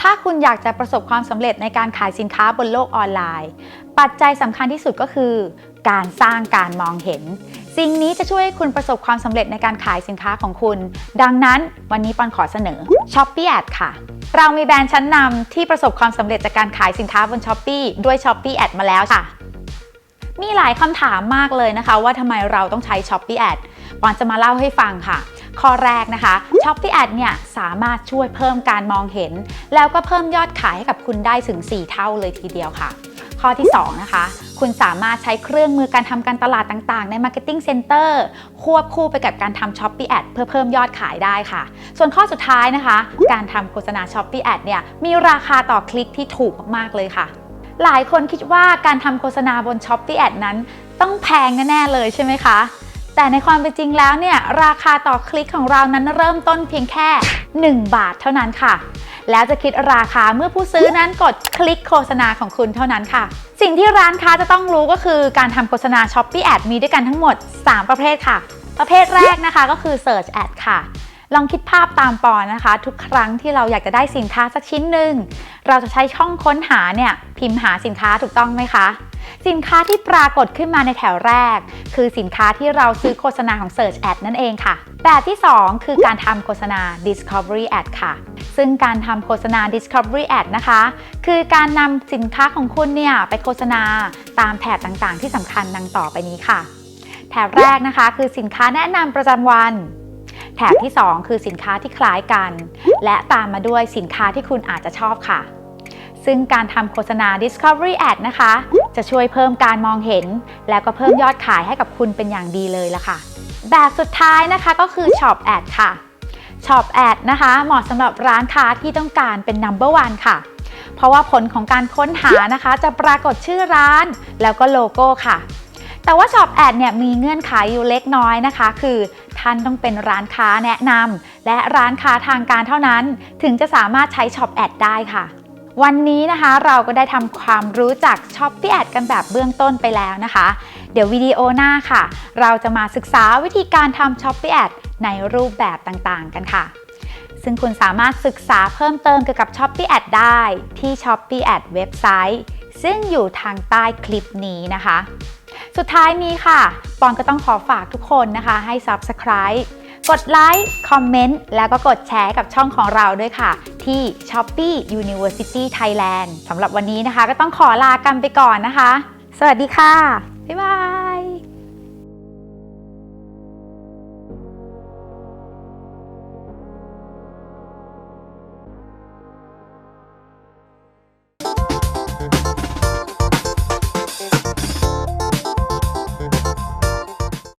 ถ้าคุณอยากจะประสบความสำเร็จในการขายสินค้าบนโลกออนไลน์ ปัจจัยสำคัญที่สุดก็คือ การสร้างการมองเห็น สิ่งนี้จะช่วยให้คุณประสบความสำเร็จในการขายสินค้าของคุณ ดังนั้นวันนี้ปอนขอเสนอ Shopee Ad ค่ะ เรามีแบรนด์ชั้นนำที่ประสบความสำเร็จจากการขายสินค้าบน Shopee ด้วย Shopee Ad มาแล้วค่ะมีหลายคำถามมากเลยนะคะว่าทำไมเราต้องใช้ Shopee Ad ปอนจะมาเล่าให้ฟังค่ะ ข้อแรกนะคะ Shopee Ad เนี่ยสามารถช่วยเพิ่มการมองเห็น แล้วก็เพิ่มยอดขายให้กับคุณได้ถึง 4 เท่าเลยทีเดียวค่ะ ข้อที่ 2 นะคะ คุณสามารถใช้เครื่องมือการทำการตลาดต่างๆ ใน Marketing Center ควบคู่ไปกับการทำ Shopee Ad เพื่อเพิ่มยอดขายได้ค่ะ ส่วนข้อสุดท้ายนะคะ การทำโฆษณา Shopee Ad เนี่ยมีราคาต่อคลิกที่ถูกมากๆเลยค่ะ หลายคนคิดว่าการทำโฆษณาบน Shopee Ad นั้นต้องแพงแน่ ๆ เลยใช่ไหมคะ แต่ในความเป็นจริงแล้วเนี่ยราคาต่อคลิกของเรานั้นเริ่มต้นเพียงแค่ 1 บาทเท่านั้นค่ะ แล้วจะคิดราคาเมื่อผู้ซื้อนั้นกดคลิกโฆษณาของคุณเท่านั้นค่ะ สิ่งที่ร้านค้าจะต้องรู้ก็คือการทำโฆษณา Shopee Ad มีด้วยกันทั้งหมด 3 ประเภทค่ะ ประเภทแรกนะคะก็คือ Search Ad ค่ะ ลองคิดภาพตามปอนนะคะ ทุกครั้งที่เราอยากจะได้สินค้าสักชิ้นหนึ่งเราจะใช้ช่องค้นหาเนี่ยพิมพ์หาสินค้าถูกต้องไหมคะ สินค้าที่ปรากฏขึ้นมาในแถวแรก คือสินค้าที่เราซื้อโฆษณาของ Search Ad นั่นเองค่ะ แบบที่ 2 คือการทำโฆษณา Discovery Ad ค่ะ ซึ่งการทำโฆษณา Discovery Ad นะคะ คือการนำสินค้าของคุณเนี่ยไปโฆษณาตามแถบต่างๆ ที่สำคัญดังต่อไปนี้ค่ะ แถบแรกนะคะ คือสินค้าแนะนำประจำวัน แถบที่ 2 คือสินค้าที่คล้ายกัน และตามมาด้วยสินค้าที่คุณอาจจะชอบค่ะ ซึ่งการทำโฆษณา Discovery Ad นะคะ จะช่วยเพิ่มการมองเห็น แล้วก็เพิ่มยอดขายให้กับคุณเป็นอย่างดีเลยละค่ะ แบบสุดท้ายนะคะก็คือ Shop Ad ค่ะ Shop Ad นะคะเหมาะสำหรับร้านค้าที่ต้องการเป็น Number One ค่ะเพราะว่าผลของการค้นหานะคะ จะปรากฏชื่อร้าน แล้วก็โลโก้ค่ะ แต่ว่า Shop Ad เนี่ยมีเงื่อนไขอยู่เล็กน้อยนะคะ คือานต้องเป็นร้านค้าแนะนำและร้านค้าทางการเท่านั้น ถึงจะสามารถใช้ Shop Ad ได้ค่ะ วันนี้นะคะเราก็ได้ทำความรู้จัก Shopee Ad กันแบบเบื้องต้นไปแล้วนะคะ เดี๋ยววิดีโอหน้าค่ะ เราจะมาศึกษาวิธีการทำ Shopee Ad ในรูปแบบต่างๆ กันค่ะ ซึ่งคุณสามารถศึกษาเพิ่มเติมเกี่ยวกับ Shopee Ad ได้ที่ Shopee Ad เว็บไซต์ ซึ่งอยู่ทางใต้คลิปนี้นะคะ สุดท้ายนี้ค่ะ ปอนก็ต้องขอฝากทุกคนนะคะ ให้ Subscribe กดไลค์ คอมเมนต์ แล้วก็กดแชร์กับช่องของเราด้วยค่ะ ที่ Shopee University Thailand สำหรับวันนี้นะคะ ก็ต้องขอลากันไปก่อนนะคะ สวัสดีค่ะ บ๊ายบาย